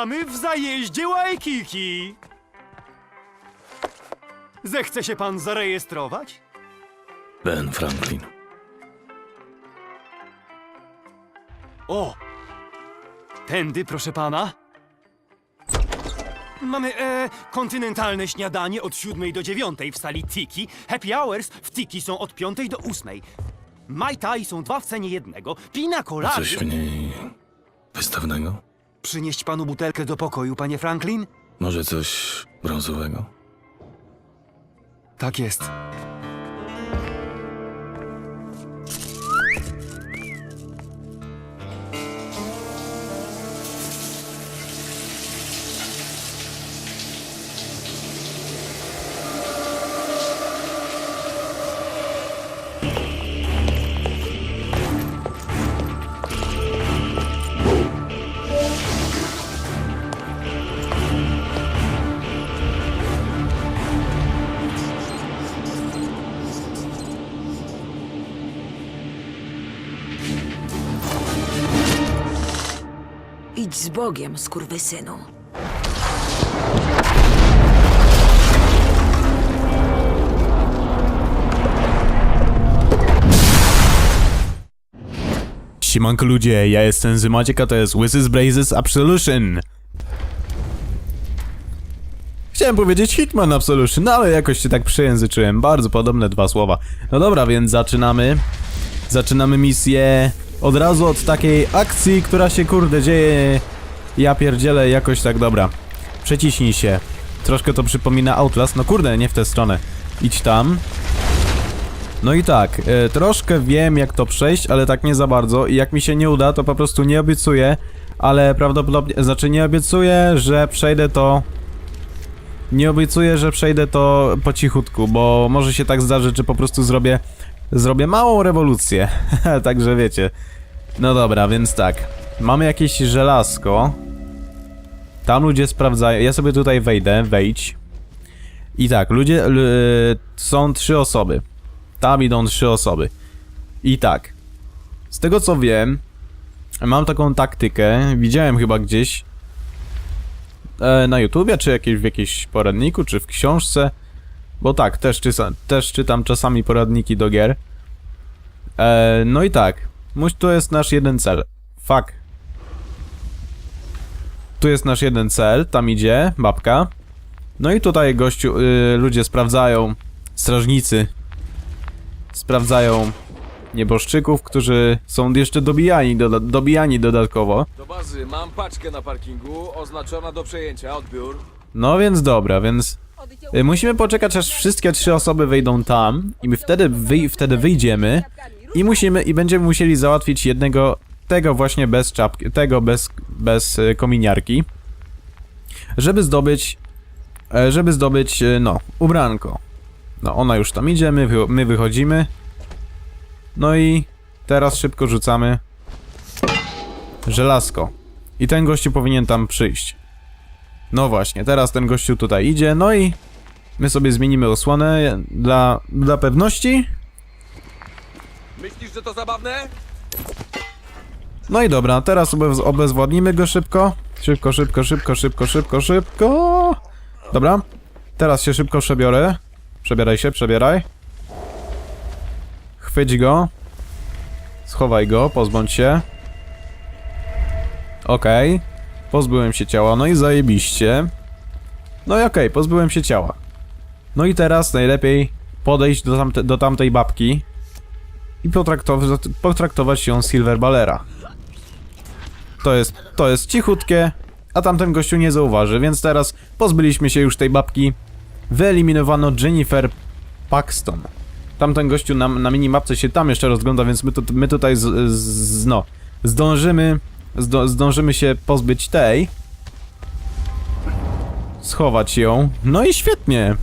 Witamy w zajeździe Waikiki! Zechce się pan zarejestrować? Ben Franklin. O! Tędy, proszę pana. Mamy e, kontynentalne śniadanie od 7 do 9 w sali Tiki. Happy hours w Tiki są od 5 do 8. Mai Tai są dwa w cenie jednego. Pina colada. Coś mniej wystawnego? Przynieść panu butelkę do pokoju, panie Franklin? Może coś brązowego? Tak jest. Bogiem, skurwysynu. Siemanko ludzie, ja jestem Zymaciek, a to jest Wizards Blazes Absolution. Chciałem powiedzieć Hitman Absolution, no ale jakoś się tak przejęzyczyłem. Bardzo podobne dwa słowa. No dobra, więc zaczynamy. Zaczynamy misję od razu od takiej akcji, która się kurde dzieje. Ja pierdzielę jakoś tak dobra. Przeciśnij się. Troszkę to przypomina Outlast. No kurde, nie w tę stronę. Idź tam. No i tak, e, troszkę wiem jak to przejść, ale tak nie za bardzo i jak mi się nie uda, to po prostu nie obiecuję, ale prawdopodobnie, znaczy nie obiecuję, że przejdę to... Nie obiecuję, że przejdę to po cichutku, bo może się tak zdarzyć, że po prostu zrobię... Zrobię małą rewolucję, także wiecie. No dobra, więc tak, mamy jakieś żelazko. Tam ludzie sprawdzają, ja sobie tutaj wejdę, wejdź. I tak, ludzie, są trzy osoby. Tam idą trzy osoby. I tak. Z tego co wiem, mam taką taktykę, widziałem chyba gdzieś e, na YouTubie, czy jakieś, w jakimś poradniku, czy w książce. Bo tak, też, też czytam czasami poradniki do gier. E, no i tak. To jest nasz jeden cel. Fuck. Tu jest nasz jeden cel, tam idzie babka. No i tutaj gościu, y, ludzie sprawdzają, strażnicy sprawdzają nieboszczyków, którzy są jeszcze dobijani, doda dobijani dodatkowo. Do bazy, mam paczkę na parkingu, oznaczona do przejęcia, odbiór. No więc dobra, więc y, musimy poczekać aż wszystkie trzy osoby wejdą tam i my wtedy, wyj wtedy wyjdziemy i musimy, i będziemy musieli załatwić jednego, tego właśnie bez czapki, tego bez, bez y, kominiarki, żeby zdobyć, e, żeby zdobyć, y, no, ubranko. No, ona już tam idzie, my, my wychodzimy. No i teraz szybko rzucamy żelazko. I ten gościu powinien tam przyjść. No właśnie, teraz ten gościu tutaj idzie, no i my sobie zmienimy osłonę dla, dla pewności. Myślisz, że to zabawne? No i dobra, teraz obez obezwładnimy go szybko. Szybko, szybko, szybko, szybko, szybko, szybko. Dobra, teraz się szybko przebiorę. Przebieraj się, przebieraj. Chwyć go. Schowaj go, pozbądź się. Okej. Pozbyłem się ciała, no i zajebiście. No i okej, pozbyłem się ciała. No i teraz najlepiej podejść do, tamte, do tamtej babki i potraktować, potraktować ją Silver Ballera. To jest, to jest cichutkie, a tamten gościu nie zauważy, więc teraz pozbyliśmy się już tej babki. Wyeliminowano Jennifer Paxton. Tamten gościu na, na minimapce się tam jeszcze rozgląda, więc my, tu, my tutaj z, z, no, zdążymy, zdo, zdążymy się pozbyć tej. Schować ją. No i świetnie.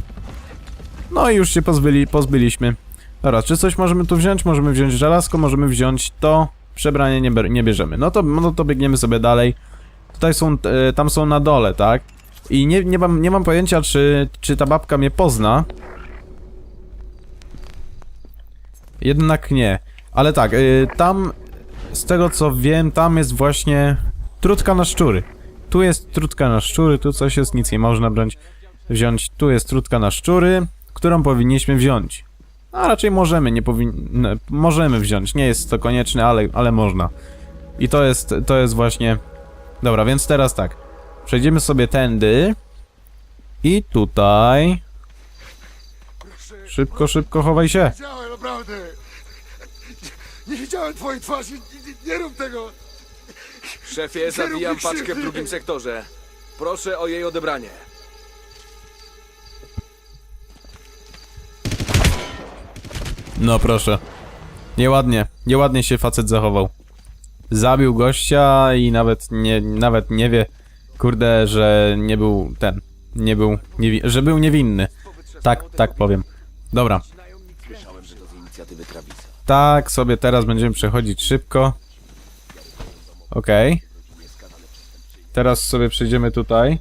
No i już się pozbyli, pozbyliśmy. Dobra, czy coś możemy tu wziąć? Możemy wziąć żelazko, możemy wziąć to. Przebranie nie, nie bierzemy. No to, no to biegniemy sobie dalej. Tutaj są, e, tam są na dole, tak? I nie, nie, mam, nie mam pojęcia, czy, czy ta babka mnie pozna. Jednak nie. Ale tak, y, tam, z tego co wiem, tam jest właśnie trutka na szczury. Tu jest trutka na szczury, tu coś jest, nic nie można brać, wziąć. Tu jest trutka na szczury, którą powinniśmy wziąć. A raczej możemy, nie powin... n- Możemy wziąć, nie jest to konieczne, ale, ale można. I to jest, to jest właśnie... Dobra, więc teraz tak. Przejdziemy sobie tędy. I tutaj... Szybko, szybko, chowaj się. Widziałem, naprawdę! Nie widziałem twojej twarzy, nie, nie, nie rób tego! Szefie, mi paczkę w drugim sektorze. Proszę o jej odebranie. No proszę. Nieładnie, nieładnie się facet zachował. Zabił gościa i nawet nie, nawet nie wie, kurde, że nie był ten, nie był, niewi- że był niewinny. Tak, tak powiem. Dobra. Tak, sobie teraz będziemy przechodzić szybko. Okej. Teraz sobie przejdziemy tutaj.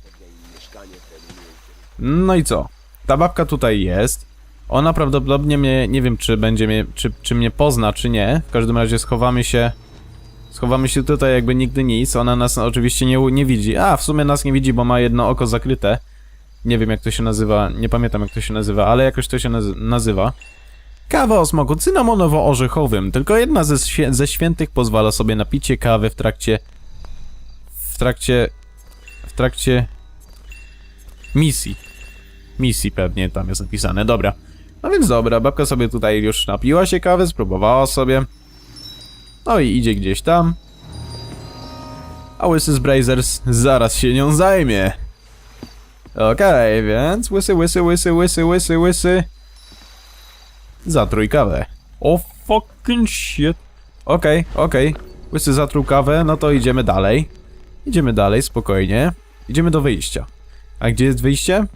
No i co? Ta babka tutaj jest. Ona prawdopodobnie mnie, nie wiem czy będzie mnie, czy, czy mnie pozna, czy nie. W każdym razie schowamy się, schowamy się tutaj jakby nigdy nic. Ona nas oczywiście nie, nie widzi. A, w sumie nas nie widzi, bo ma jedno oko zakryte. Nie wiem jak to się nazywa, nie pamiętam jak to się nazywa, ale jakoś to się nazy nazywa. Kawa o smaku cynamonowo-orzechowym. Tylko jedna ze, świe ze świętych pozwala sobie na picie kawy w trakcie... W trakcie... W trakcie... Misji. Misji pewnie tam jest napisane, dobra. No więc dobra, babka sobie tutaj już napiła się kawy, spróbowała sobie. No i idzie gdzieś tam. A Łysy Brazers zaraz się nią zajmie. Okej, więc łysy, łysy, łysy, łysy, łysy, łysy. Zatrój kawę. O fucking shit. Okej, okej. Łysy zatruł kawę, no to idziemy dalej. Idziemy dalej, spokojnie. Idziemy do wyjścia. A gdzie jest wyjście?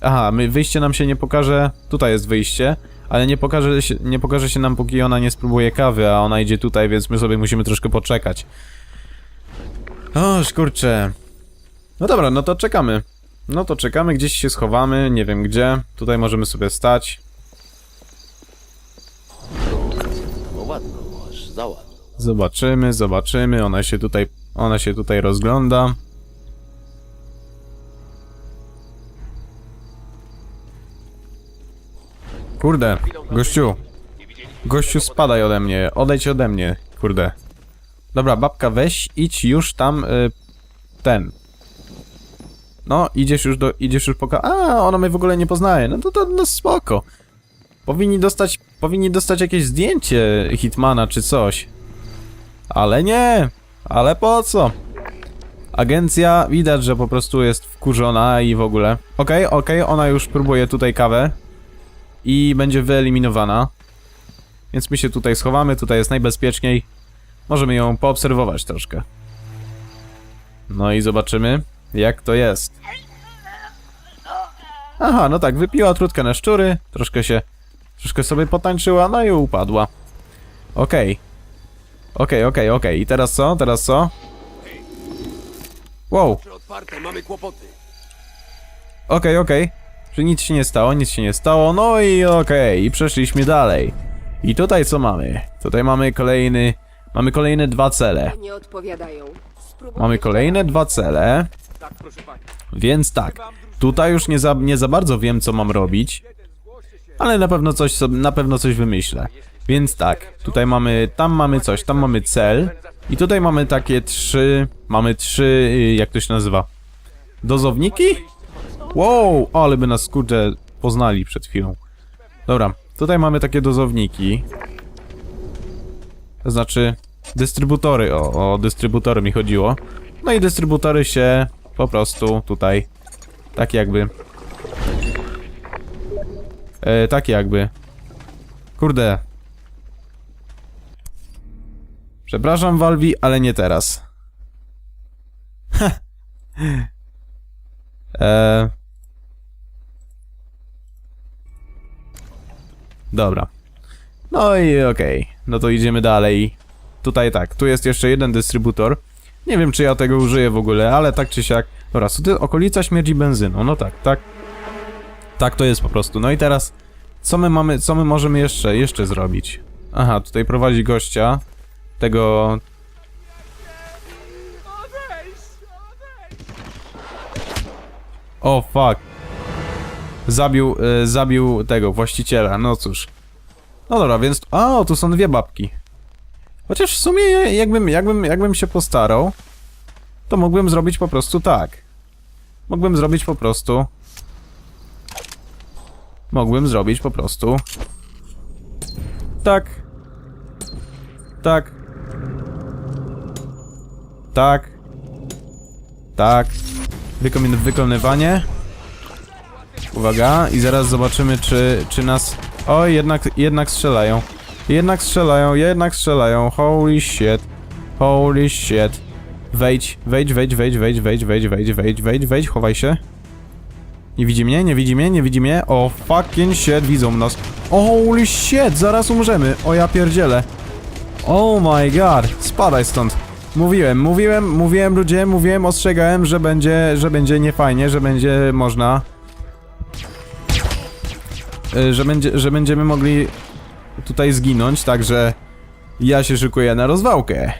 Aha, my, wyjście nam się nie pokaże. Tutaj jest wyjście, ale nie pokaże, się, nie pokaże się nam, póki ona nie spróbuje kawy, a ona idzie tutaj, więc my sobie musimy troszkę poczekać. O, kurczę. No dobra, no to czekamy. No to czekamy, gdzieś się schowamy, nie wiem gdzie. Tutaj możemy sobie stać. Zobaczymy, zobaczymy. Ona się tutaj, ona się tutaj rozgląda. Kurde, gościu. Gościu, spadaj ode mnie, odejdź ode mnie, kurde. Dobra, babka, weź, idź już tam, y, ten. No, idziesz już do, idziesz już poka... A, ona mnie w ogóle nie poznaje, no to, to no spoko. Powinni dostać, powinni dostać jakieś zdjęcie Hitmana czy coś. Ale nie, ale po co? Agencja widać, że po prostu jest wkurzona i w ogóle. Okej, okej, ona już próbuje tutaj kawę i będzie wyeliminowana. Więc my się tutaj schowamy, tutaj jest najbezpieczniej. Możemy ją poobserwować troszkę. No i zobaczymy, jak to jest. Aha, no tak, wypiła trutkę na szczury, troszkę się, troszkę sobie potańczyła, no i upadła. Okej. Okej, okej, okej. I teraz co? Teraz co? Wow. Mamy kłopoty. Okej, okej. Że nic się nie stało, nic się nie stało. No i okej, i przeszliśmy dalej. I tutaj co mamy? Tutaj mamy kolejny. Mamy kolejne dwa cele. Nie odpowiadają. Mamy kolejne dwa cele. Tak. Więc tak. Tutaj już nie za, nie za bardzo wiem, co mam robić. Ale na pewno coś na pewno coś wymyślę. Więc tak, tutaj mamy, tam mamy coś, tam mamy cel. I tutaj mamy takie trzy, mamy trzy, y, jak to się nazywa? Dozowniki? Wow, ale by nas kurde poznali przed chwilą. Dobra, tutaj mamy takie dozowniki. To znaczy dystrybutory, o, o dystrybutory mi chodziło. No i dystrybutory się po prostu tutaj tak jakby e, tak jakby kurde przepraszam Walwi, ale nie teraz e... dobra no i okej, no to idziemy dalej tutaj tak, tu jest jeszcze jeden dystrybutor nie wiem, czy ja tego użyję w ogóle, ale tak czy siak. Dobra, tutaj okolica śmierdzi benzyną. No tak, tak. Tak to jest po prostu. No i teraz, co my mamy, co my możemy jeszcze, jeszcze zrobić? Aha, tutaj prowadzi gościa. Tego... O, fuck. Zabił, e, zabił tego, właściciela, no cóż. No dobra, więc... A, tu są dwie babki. Chociaż w sumie jakbym, jakbym, jakbym się postarał, to mógłbym zrobić po prostu tak. Mógłbym zrobić po prostu... Mógłbym zrobić po prostu... Tak. Tak. Tak. Tak. Wykon wykonywanie. Uwaga, i zaraz zobaczymy, czy, czy nas... O, jednak, jednak strzelają. Jednak strzelają, jednak strzelają. Holy shit. Holy shit. Wejdź, wejdź, wejdź, wejdź, wejdź, wejdź, wejdź, wejdź, wejdź, wejdź, wejdź, chowaj się. Nie widzi mnie, nie widzi mnie, nie widzi mnie. O fucking shit, widzą nas. Holy shit, zaraz umrzemy. O ja pierdzielę. Oh my god, spadaj stąd. Mówiłem, mówiłem, mówiłem ludzie, mówiłem, ostrzegałem, że będzie, że będzie niefajnie, że będzie można... y, Że, będzie, że będziemy mogli tutaj zginąć, także ja się szykuję na rozwałkę.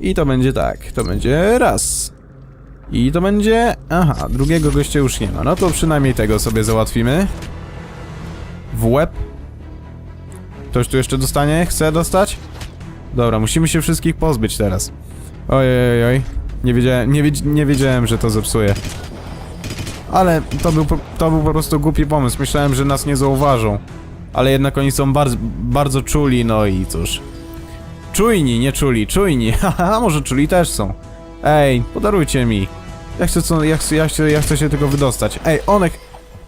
I to będzie tak, to będzie raz. I to będzie... Aha, drugiego gościa już nie ma, no to przynajmniej tego sobie załatwimy. W łeb. Ktoś tu jeszcze dostanie? Chce dostać? Dobra, musimy się wszystkich pozbyć teraz. Ojej, oj, oj. Nie wiedziałem, nie, nie wiedziałem, że to zepsuje. Ale to był, to był po prostu głupi pomysł. Myślałem, że nas nie zauważą. Ale jednak oni są bardzo, bardzo czuli, no i cóż. Czujni, nie czuli, czujni. Haha, może czuli też są. Ej, podarujcie mi. Ja chcę, co, ja, chcę, ja, chcę, ja chcę się tego wydostać. Ej, one,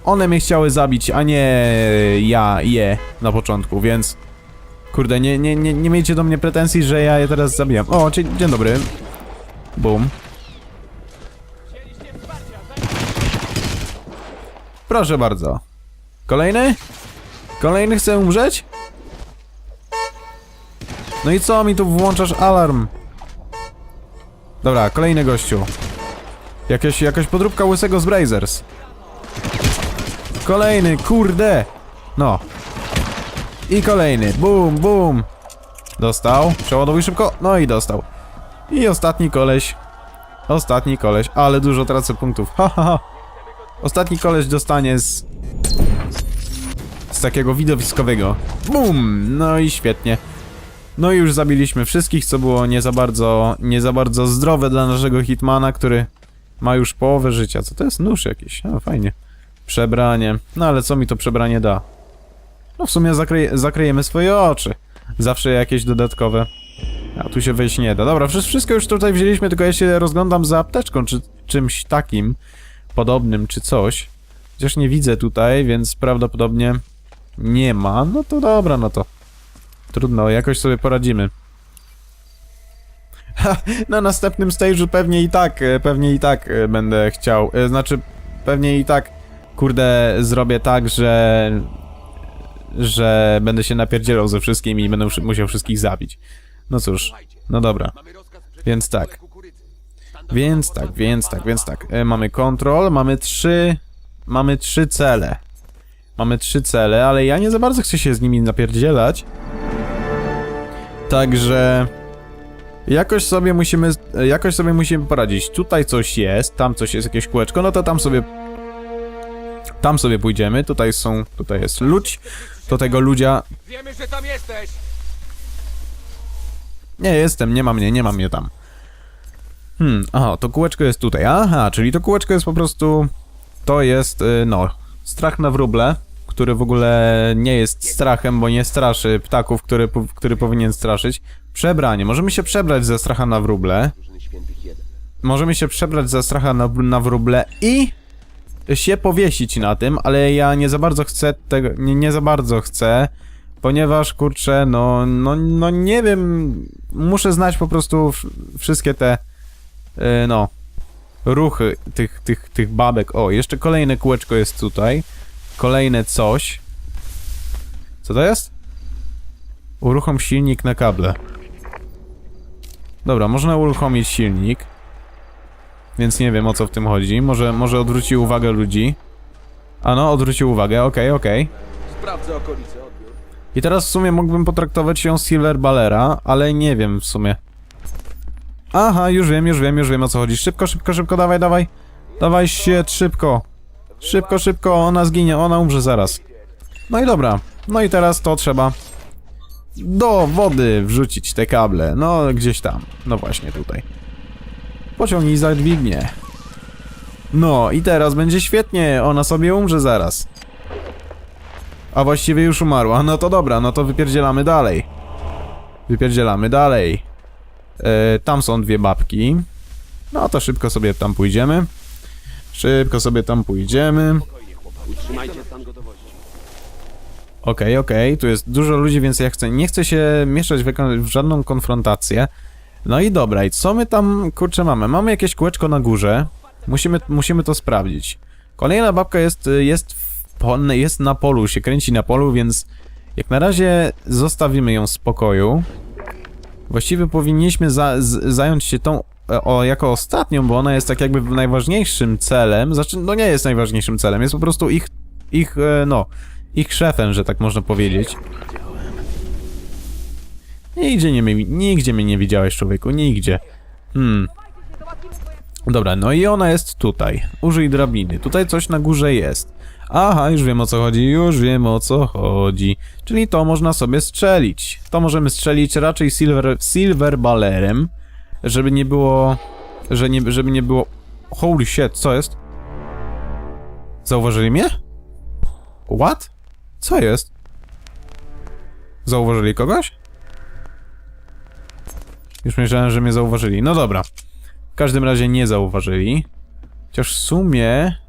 one mnie chciały zabić, a nie ja je na początku, więc... Kurde, nie, nie, nie, nie miejcie do mnie pretensji, że ja je teraz zabijam. O, dzie dzień dobry. Bum. Proszę bardzo. Kolejny? Kolejny chce umrzeć? No i co mi tu włączasz alarm? Dobra, kolejny gościu. Jakieś, jakaś podróbka łysego z Brazers. Kolejny, kurde! No. I kolejny, bum, bum. Dostał, przeładowuj szybko, no i dostał. I ostatni koleś. Ostatni koleś, ale dużo tracę punktów, ha, ha, ha. Ostatni koleś dostanie z... Z takiego widowiskowego. Bum! No i świetnie. No i już zabiliśmy wszystkich, co było nie za bardzo, nie za bardzo zdrowe dla naszego Hitmana, który ma już połowę życia. Co to jest? Nóż jakiś. A, fajnie. Przebranie. No ale co mi to przebranie da? No w sumie zakryje, zakryjemy swoje oczy. Zawsze jakieś dodatkowe. A tu się wejść nie da. Dobra, wszy- wszystko już tutaj wzięliśmy, tylko ja się rozglądam za apteczką, czy czymś takim podobnym, czy coś. Chociaż nie widzę tutaj, więc prawdopodobnie nie ma. No to dobra, no to trudno, jakoś sobie poradzimy. Ha, na następnym stage'u pewnie i tak, e, pewnie i tak e, będę chciał, e, znaczy pewnie i tak, kurde, zrobię tak, że że będę się napierdzielał ze wszystkimi i będę musiał wszystkich zabić. No cóż, no dobra. Więc tak. Więc tak, więc tak, więc tak. E, mamy kontrol, mamy trzy... Mamy trzy cele. Mamy trzy cele, ale ja nie za bardzo chcę się z nimi napierdzielać. Także... Jakoś sobie musimy, e, jakoś sobie musimy poradzić. Tutaj coś jest, tam coś jest, jakieś kółeczko, no to tam sobie... Tam sobie pójdziemy, tutaj są, tutaj jest ludź. Do tego ludzia... Wiemy, że tam jesteś! Nie jestem, nie ma mnie, nie ma mnie tam. Hmm, aha, to kółeczko jest tutaj. Aha, czyli to kółeczko jest po prostu... To jest, y, no, strach na wróble, który w ogóle nie jest strachem, bo nie straszy ptaków, który, który powinien straszyć. Przebranie. Możemy się przebrać ze stracha na wróble. Możemy się przebrać ze stracha na, na wróble i się powiesić na tym, ale ja nie za bardzo chcę tego, nie, nie za bardzo chcę, ponieważ kurczę, no, no, no nie wiem, muszę znać po prostu wszystkie te, no, ruchy tych, tych, tych babek. O, jeszcze kolejne kółeczko jest tutaj, kolejne coś. Co to jest? Uruchom silnik na kable. Dobra, można uruchomić silnik. Więc nie wiem o co w tym chodzi. Może, może odwróci uwagę ludzi. A no, odwrócił uwagę, okej, okej. Sprawdzę okolice, odbiór. I teraz w sumie mógłbym potraktować ją Silver Ballera, ale nie wiem w sumie. Aha, już wiem, już wiem, już wiem o co chodzi. Szybko, szybko, szybko, dawaj, dawaj. Dawaj się, szybko. Szybko, szybko, ona zginie, ona umrze zaraz. No i dobra. No i teraz to trzeba do wody wrzucić te kable. No, gdzieś tam. No właśnie tutaj. Pociągnij za dźwignię. No i teraz będzie świetnie, ona sobie umrze zaraz. A właściwie już umarła. No to dobra, no to wypierdzielamy dalej. Wypierdzielamy dalej. E, tam są dwie babki. No to szybko sobie tam pójdziemy. Szybko sobie tam pójdziemy. Okej, okej, tu jest dużo ludzi, więc ja chcę, nie chcę się mieszać w, w żadną konfrontację. No i dobra, i co my tam, kurczę, mamy? Mamy jakieś kółeczko na górze. Musimy, musimy to sprawdzić. Kolejna babka jest, jest, w, jest na polu, się kręci na polu, więc jak na razie zostawimy ją w spokoju. Właściwie powinniśmy za, z, zająć się tą e, o, jako ostatnią, bo ona jest tak jakby najważniejszym celem. Znaczy, no nie jest najważniejszym celem, jest po prostu ich, ich, e, no, ich szefem, że tak można powiedzieć. Nigdzie, nie, nigdzie mnie nie widziałeś, człowieku, nigdzie. Hmm. Dobra, no i ona jest tutaj. Użyj drabiny. Tutaj coś na górze jest. Aha, już wiem o co chodzi, już wiem o co chodzi. Czyli to można sobie strzelić. To możemy strzelić raczej silver, silver ballerem, żeby nie było... Że nie, żeby nie było... Holy shit, co jest? Zauważyli mnie? What? Co jest? Zauważyli kogoś? Już myślałem, że mnie zauważyli. No dobra. W każdym razie nie zauważyli. Chociaż w sumie...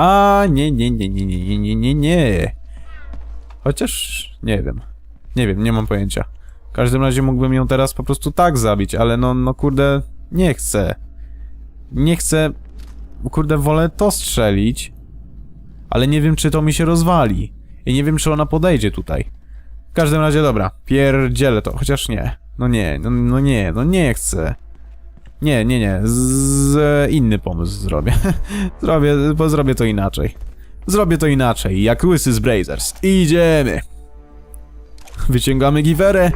A nie, nie, nie, nie, nie, nie, nie, nie, nie. Chociaż... nie wiem. Nie wiem, nie mam pojęcia. W każdym razie mógłbym ją teraz po prostu tak zabić, ale no, no kurde... Nie chcę. Nie chcę... Kurde, wolę to strzelić. Ale nie wiem, czy to mi się rozwali. I nie wiem, czy ona podejdzie tutaj. W każdym razie, dobra. Pierdzielę to, chociaż nie. No nie, no, no nie, no nie chcę. Nie, nie, nie. Z, inny pomysł zrobię. zrobię, bo zrobię to inaczej. Zrobię to inaczej, jak łysy z Brazers. Idziemy! Wyciągamy giwerę.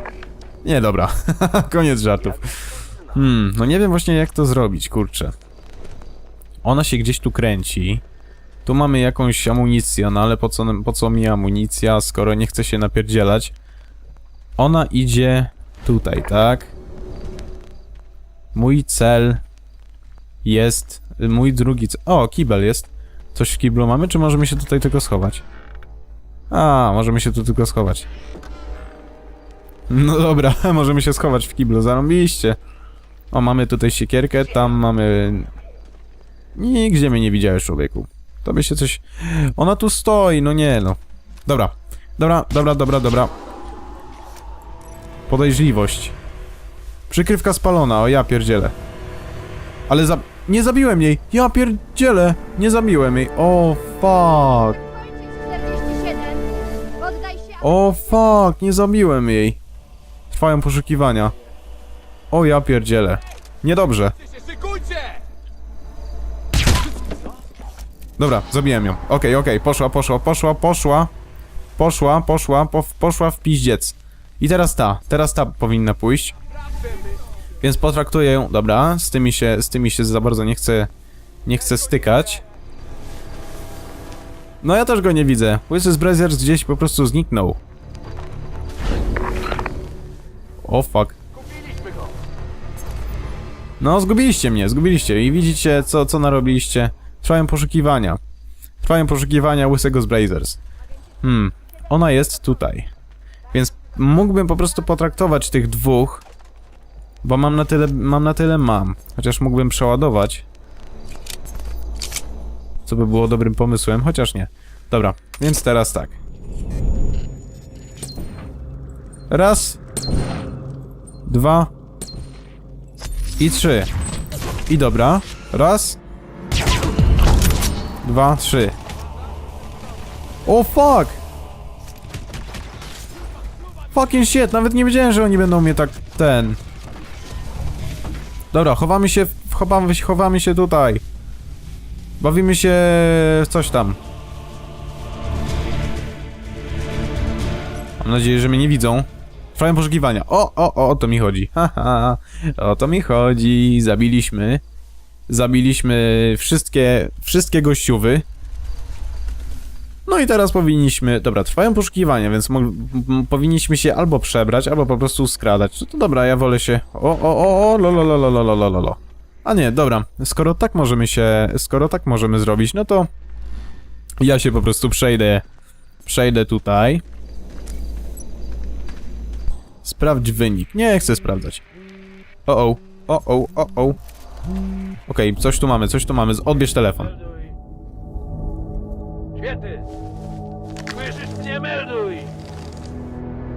Nie, dobra. Koniec żartów. Hmm, no nie wiem właśnie jak to zrobić, kurczę. Ona się gdzieś tu kręci. Tu mamy jakąś amunicję, no ale po co, po co mi amunicja, skoro nie chce się napierdzielać? Ona idzie tutaj, tak? Mój cel jest... Mój drugi cel... O, kibel jest. Coś w kiblu mamy, czy możemy się tutaj tylko schować? A, możemy się tu tylko schować. No dobra, możemy się schować w kiblu, zarąbiście. O, mamy tutaj siekierkę, tam mamy... Nigdzie mnie nie widziałeś, człowieku. To by się coś... Ona tu stoi, no nie no. Dobra, dobra, dobra, dobra, dobra. Podejrzliwość. Przykrywka spalona, o ja pierdzielę. Ale za... Nie zabiłem jej! Ja pierdzielę! Nie zabiłem jej. O fuck! 47. Poddaj się. O fuck! Nie zabiłem jej. Trwają poszukiwania. O ja pierdzielę. Niedobrze. Dobra, zabiłem ją. Okej, okej, poszła, poszła, poszła, poszła. Poszła, poszła, po, poszła w piździec. I teraz ta, teraz ta powinna pójść. Więc potraktuję ją, dobra, z tymi się, z tymi się za bardzo nie chcę, nie chcę stykać. No ja też go nie widzę. Łysy z Brazzers gdzieś po prostu zniknął. O fuck. No, zgubiliście mnie, zgubiliście i widzicie, co, co narobiliście. Trwają poszukiwania. Trwają poszukiwania łysego z Brazers. Hmm, ona jest tutaj. Więc mógłbym po prostu potraktować tych dwóch. Bo mam na tyle, mam na tyle mam. Chociaż mógłbym przeładować. Co by było dobrym pomysłem, chociaż nie. Dobra, więc teraz tak. Raz. Dwa. I trzy. I dobra. Raz. Dwa, trzy. O fuck! Fucking shit, nawet nie wiedziałem, że oni będą mnie tak ten. Dobra, chowamy się, chowamy, chowamy się tutaj. Bawimy się w coś tam. Mam nadzieję, że mnie nie widzą. Trwają poszukiwania. O, o, o, o to mi chodzi. Haha, o to mi chodzi. Zabiliśmy. Zabiliśmy wszystkie, wszystkie gościuwy. No i teraz powinniśmy, dobra, trwają poszukiwania, więc powinniśmy się albo przebrać, albo po prostu skradać. No to dobra, ja wolę się... O, o, o, o, lo, lo, lo, lo, lo, lo, lo. A nie, dobra, skoro tak możemy się... skoro tak możemy zrobić, no to... Ja się po prostu przejdę... przejdę tutaj. Sprawdź wynik. Nie chcę sprawdzać. O, o, o, o, o, o. Okej, okay, coś tu mamy, coś tu mamy. Odbierz telefon. Świety! Słyszysz mnie, melduj!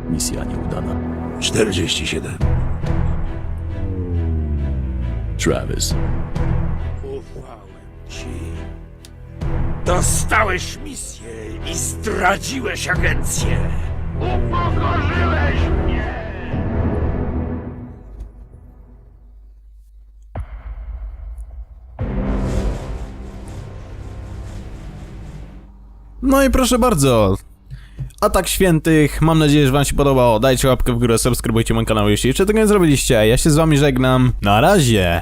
Misja nieudana. 47. Travis. Ufałem ci. Dostałeś misję i zdradziłeś agencję. Upokorzyłeś mnie! No i proszę bardzo. Atak Świętych. Mam nadzieję, że wam się podobało. Dajcie łapkę w górę, subskrybujcie mój kanał, jeśli jeszcze tego nie zrobiliście. Ja się z wami żegnam. Na razie.